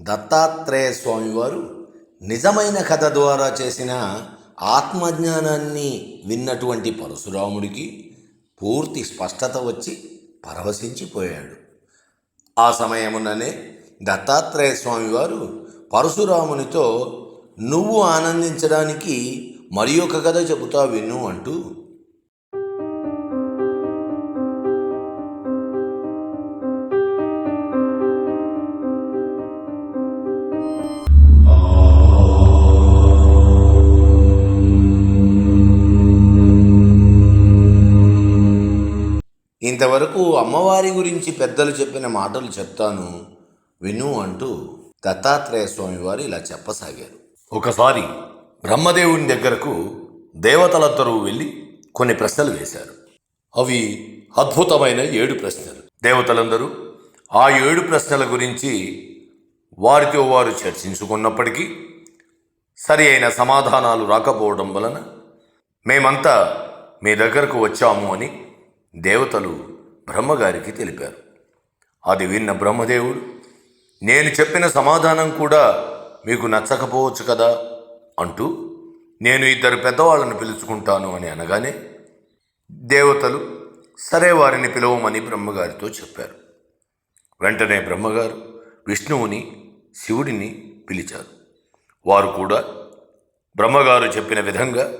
దత్తాత్రేయ స్వామివారు నిజమైన కథ ద్వారా చేసిన ఆత్మజ్ఞానాన్ని విన్నటువంటి పరశురాముడికి పూర్తి స్పష్టత వచ్చి పరవశించిపోయాడు. ఆ సమయముననే దత్తాత్రేయ స్వామివారు పరశురామునితో నువ్వు ఆనందించడానికి మరి ఒక కథ చెబుతా విను అంటూ ఇంతవరకు అమ్మవారి గురించి పెద్దలు చెప్పిన మాటలు చెప్తాను. విను అంటూ దత్తాత్రేయ స్వామివారు ఇలా చెప్పసాగారు. ఒకసారి బ్రహ్మదేవుని దగ్గరకు దేవతలందరూ వెళ్ళి కొన్ని ప్రశ్నలు వేశారు. అవి అద్భుతమైన ఏడు ప్రశ్నలు. దేవతలందరూ ఆ ఏడు ప్రశ్నల గురించి వారితో వారు చర్చించుకున్నప్పటికీ సరి అయిన సమాధానాలు రాకపోవడం వలన మేమంతా మీ దగ్గరకు వచ్చాము అని దేవతలు బ్రహ్మగారికి తెలిపారు. అది విన్న బ్రహ్మదేవుడు నేను చెప్పిన సమాధానం కూడా మీకు నచ్చకపోవచ్చు కదా అంటూ నేను ఇద్దరు పెద్దవాళ్ళను పిలుచుకుంటాను అని అనగానే దేవతలు సరే వారిని పిలవమని బ్రహ్మగారితో చెప్పారు. వెంటనే బ్రహ్మగారు విష్ణువుని శివుడిని పిలిచారు. వారు కూడా బ్రహ్మగారు చెప్పిన విధంగా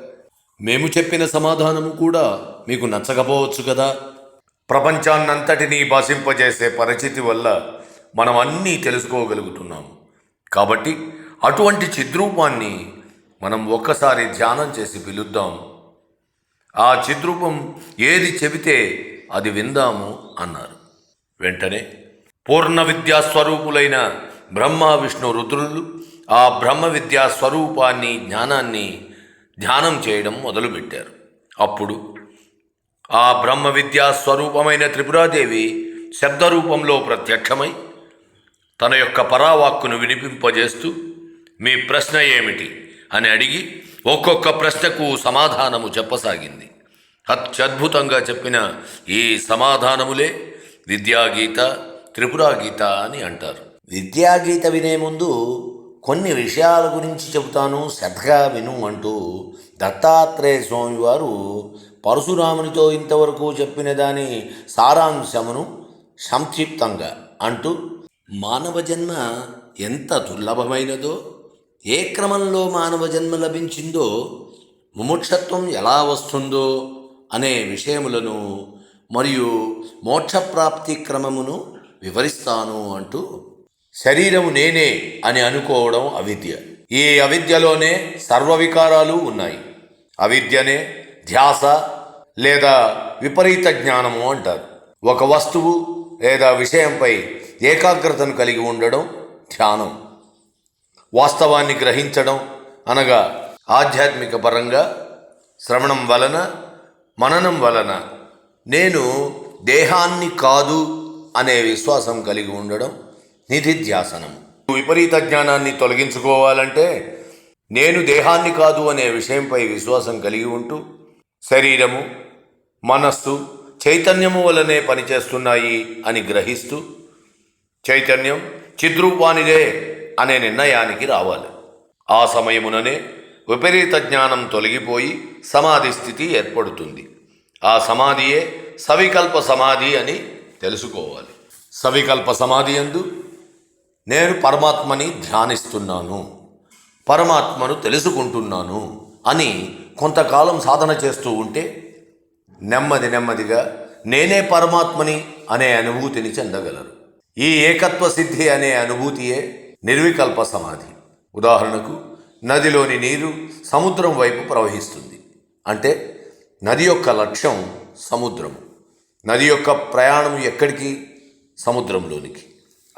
మేము చెప్పిన సమాధానము కూడా మీకు నచ్చకపోవచ్చు కదా. ప్రపంచాన్నంతటినీ భాషింపజేసే పరిస్థితి వల్ల మనం అన్నీ తెలుసుకోగలుగుతున్నాము కాబట్టి అటువంటి చిద్రూపాన్ని మనం ఒక్కసారి ధ్యానం చేసి పిలుద్దాం. ఆ చిద్రూపం ఏది చెబితే అది విందాము అన్నారు. వెంటనే పూర్ణ విద్యా స్వరూపులైన బ్రహ్మ విష్ణు రుద్రులు ఆ బ్రహ్మ విద్యా స్వరూపాన్ని జ్ఞానాన్ని ధ్యానం చేయడం మొదలుపెట్టారు. అప్పుడు ఆ బ్రహ్మ విద్యా స్వరూపమైన త్రిపురాదేవి శబ్దరూపంలో ప్రత్యక్షమై తన యొక్క పరావాక్కును వినిపింపజేస్తూ మీ ప్రశ్న ఏమిటి? అని అడిగి ఒక్కొక్క ప్రశ్నకు సమాధానము చెప్పసాగింది. అత్యద్భుతంగా చెప్పిన ఈ సమాధానములే విద్యాగీత త్రిపురాగీత అని అంటారు. విద్యాగీత వినే ముందు కొన్ని విషయాల గురించి చెబుతాను శ్రద్ధగా విను అంటూ దత్తాత్రేయ స్వామివారు పరశురామునితో ఇంతవరకు చెప్పిన దాని సారాంశమును సంక్షిప్తంగా అంటూ మానవ జన్మ ఎంత దుర్లభమైనదో ఏ క్రమంలో మానవ జన్మ లభించిందో ముముక్షత్వం ఎలా వస్తుందో అనే విషయములను మరియు మోక్షప్రాప్తి క్రమమును వివరిస్తాను అంటూ శరీరం నేనే అని అనుకోవడం అవిద్య. ఈ అవిద్యలోనే సర్వవికారాలు ఉన్నాయి. అవిద్యనే ధ్యాస లేదా విపరీత జ్ఞానము అంటారు. ఒక వస్తువు లేదా విషయంపై ఏకాగ్రతను కలిగి ఉండడం ధ్యానం. వాస్తవాన్ని గ్రహించడం అనగా ఆధ్యాత్మిక పరంగా శ్రవణం వలన మననం వలన నేను దేహాన్ని కాదు అనే విశ్వాసం కలిగి ఉండడం నిధిధ్యాసనం. విపరీత జ్ఞానాన్ని తొలగించుకోవాలంటే నేను దేహాన్ని కాదు అనే విషయంపై విశ్వాసం కలిగి ఉంటూ శరీరము మనస్సు చైతన్యము వలనే పనిచేస్తున్నాయి అని గ్రహిస్తూ చైతన్యం చిద్రూపానిదే అనే నిర్ణయానికి రావాలి. ఆ సమయముననే విపరీత జ్ఞానం తొలగిపోయి సమాధి స్థితి ఏర్పడుతుంది. ఆ సమాధియే సవికల్ప సమాధి అని తెలుసుకోవాలి. సవికల్ప సమాధి ఎందు నేను పరమాత్మని ధ్యానిస్తున్నాను పరమాత్మను తెలుసుకుంటున్నాను అని కొంతకాలం సాధన చేస్తూ ఉంటే నెమ్మది నెమ్మదిగా నేనే పరమాత్మని అనే అనుభూతిని చెందగలరు ఈ ఏకత్వ సిద్ధి అనే అనుభూతియే నిర్వికల్ప సమాధి. ఉదాహరణకు నదిలోని నీరు సముద్రం వైపు ప్రవహిస్తుంది. అంటే నది యొక్క లక్ష్యం సముద్రము. నది యొక్క ప్రయాణం ఎక్కడికి? సముద్రంలోనికి.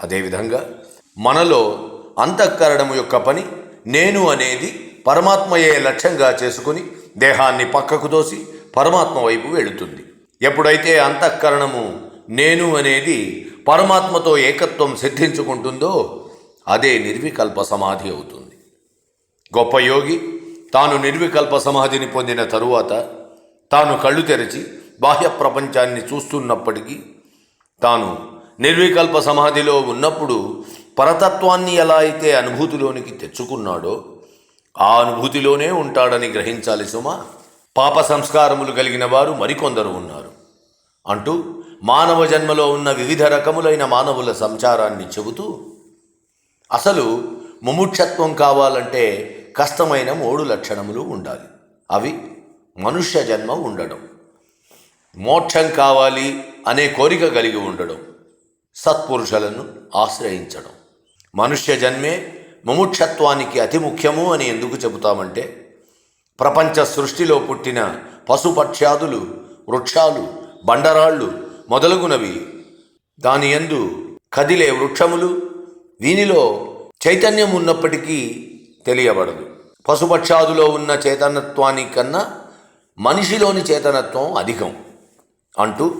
అదేవిధంగా మనలో అంతఃకరణము యొక్క పని నేను అనేది పరమాత్మయే లక్ష్యంగా చేసుకుని దేహాన్ని పక్కకు దోసి పరమాత్మ వైపు వెళుతుంది. ఎప్పుడైతే అంతఃకరణము నేను అనేది పరమాత్మతో ఏకత్వం సిద్ధించుకుంటుందో అదే నిర్వికల్ప సమాధి అవుతుంది. గొప్ప యోగి తాను నిర్వికల్ప సమాధిని పొందిన తరువాత తాను కళ్ళు తెరిచి బాహ్య ప్రపంచాన్ని చూస్తున్నప్పటికీ తాను నిర్వికల్ప సమాధిలో ఉన్నప్పుడు పరతత్వాన్ని ఎలా అయితే అనుభూతిలోనికి తెచ్చుకున్నాడో ఆ అనుభూతిలోనే ఉంటాడని గ్రహించాలి సుమా. పాప సంస్కారములు కలిగిన వారు మరికొందరు ఉన్నారు. అంటూ మానవ జన్మలో ఉన్న వివిధ రకములైన మానవుల సంచారాన్ని చెబుతూ అసలు ముముక్షత్వం కావాలంటే కష్టమైన మూడు లక్షణములు ఉండాలి. అవి మనుష్య జన్మ ఉండడం మోక్షం కావాలి అనే కోరిక కలిగి ఉండడం సత్పురుషులను ఆశ్రయించడం. మనుష్య జన్మే ముముక్షత్వానికి అతి ముఖ్యము అని ఎందుకు చెబుతామంటే ప్రపంచ సృష్టిలో పుట్టిన పశుపక్ష్యాదులు వృక్షాలు బండరాళ్ళు మొదలగునవి. దాని యందు కదిలే వృక్షములు వీనిలో చైతన్యం ఉన్నప్పటికీ తెలియబడదు. పశుపక్షాదులో ఉన్న చైతన్యత్వానికన్నా మనిషిలోని చేతనత్వం అధికం. అంటూ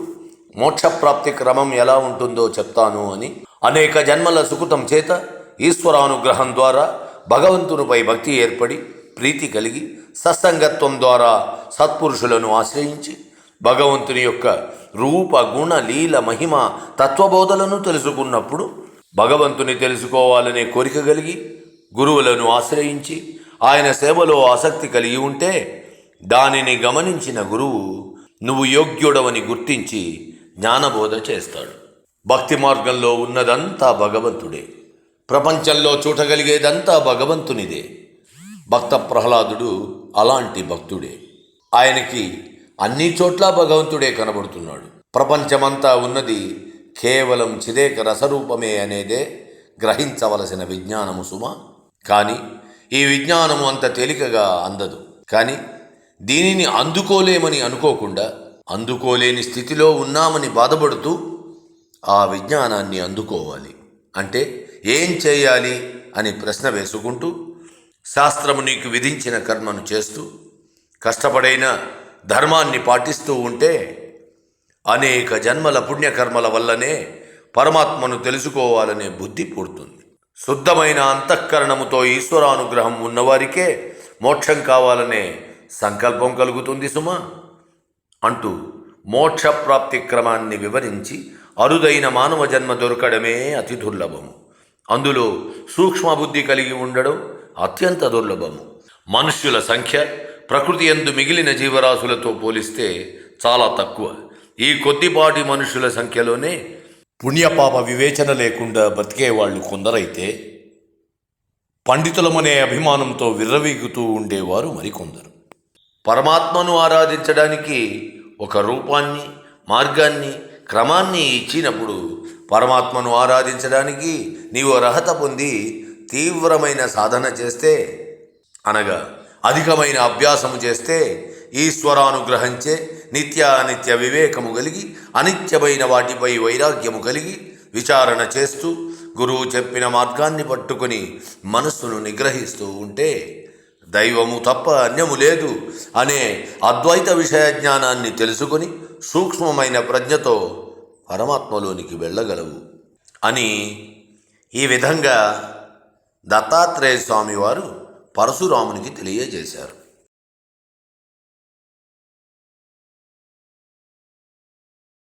మోక్షప్రాప్తి క్రమం ఎలా ఉంటుందో చెప్తాను అని అనేక జన్మల సుకృతం చేత ఈశ్వరానుగ్రహం ద్వారా భగవంతునిపై భక్తి ఏర్పడి ప్రీతి కలిగి సత్సంగత్వం ద్వారా సత్పురుషులను ఆశ్రయించి భగవంతుని యొక్క రూప గుణ లీల మహిమ తత్వబోధలను తెలుసుకున్నప్పుడు భగవంతుని తెలుసుకోవాలనే కోరిక కలిగి గురువులను ఆశ్రయించి ఆయన సేవలో ఆసక్తి కలిగి ఉంటే దానిని గమనించిన గురువు నువ్వు యోగ్యుడవని గుర్తించి జ్ఞానబోధ చేస్తాడు. భక్తి మార్గంలో ఉన్నదంతా భగవంతుడే. ప్రపంచంలో చూడగలిగేదంతా భగవంతునిదే. భక్త ప్రహ్లాదుడు అలాంటి భక్తుడే. ఆయనకి అన్ని చోట్ల భగవంతుడే కనబడుతున్నాడు. ప్రపంచమంతా ఉన్నది కేవలం చిదేక రసరూపమే అనేదే గ్రహించవలసిన విజ్ఞానము సుమ. కానీ ఈ విజ్ఞానము అంత తేలికగా అందదు. కానీ దీనిని అందుకోలేమని అనుకోకుండా అందుకోలేని స్థితిలో ఉన్నామని బాధపడుతూ ఆ విజ్ఞానాన్ని అందుకోవాలి. అంటే ఏం చేయాలి అని ప్రశ్న వేసుకుంటూ శాస్త్రము నీకు విధించిన కర్మను చేస్తూ కష్టపడైన ధర్మాన్ని పాటిస్తూ ఉంటే అనేక జన్మల పుణ్యకర్మల వల్లనే పరమాత్మను తెలుసుకోవాలనే బుద్ధి పుడుతుంది. శుద్ధమైన అంతఃకరణముతో ఈశ్వరానుగ్రహం ఉన్నవారికే మోక్షం కావాలనే సంకల్పం కలుగుతుంది సుమా. అంటూ మోక్ష ప్రాప్తి క్రమాన్ని వివరించి అరుదైన మానవ జన్మ దొరకడమే అతి దుర్లభము అందులో సూక్ష్మబుద్ధి కలిగి ఉండడం అత్యంత దుర్లభము మనుష్యుల సంఖ్య ప్రకృతి ఎందు మిగిలిన జీవరాశులతో పోలిస్తే చాలా తక్కువ. ఈ కొద్దిపాటి మనుషుల సంఖ్యలోనే పుణ్యపాప వివేచన లేకుండా బతికే వాళ్ళు కొందరైతే పండితులమనే అభిమానంతో విర్రవీగుతూ ఉండేవారు మరికొందరు. పరమాత్మను ఆరాధించడానికి ఒక రూపాన్ని మార్గాన్ని క్రమాన్ని ఇచ్చినప్పుడు పరమాత్మను ఆరాధించడానికి నీవు అర్హత పొంది తీవ్రమైన సాధన చేస్తే అనగా అధికమైన అభ్యాసము చేస్తే ఈశ్వరానుగ్రహంచే నిత్యానిత్య వివేకము కలిగి అనిత్యమైన వాటిపై వైరాగ్యము కలిగి విచారణ చేస్తూ గురువు చెప్పిన మార్గాన్ని పట్టుకొని మనస్సును నిగ్రహిస్తూ ఉంటే దైవము తప్ప అన్యము లేదు అనే అద్వైత విషయ జ్ఞానాన్ని తెలుసుకొని సూక్ష్మమైన ప్రజ్ఞతో పరమాత్మలోనికి వెళ్ళగలవు అని ఈ విధంగా దత్తాత్రేయ స్వామి వారు పరశురామునికి తెలియజేశారు.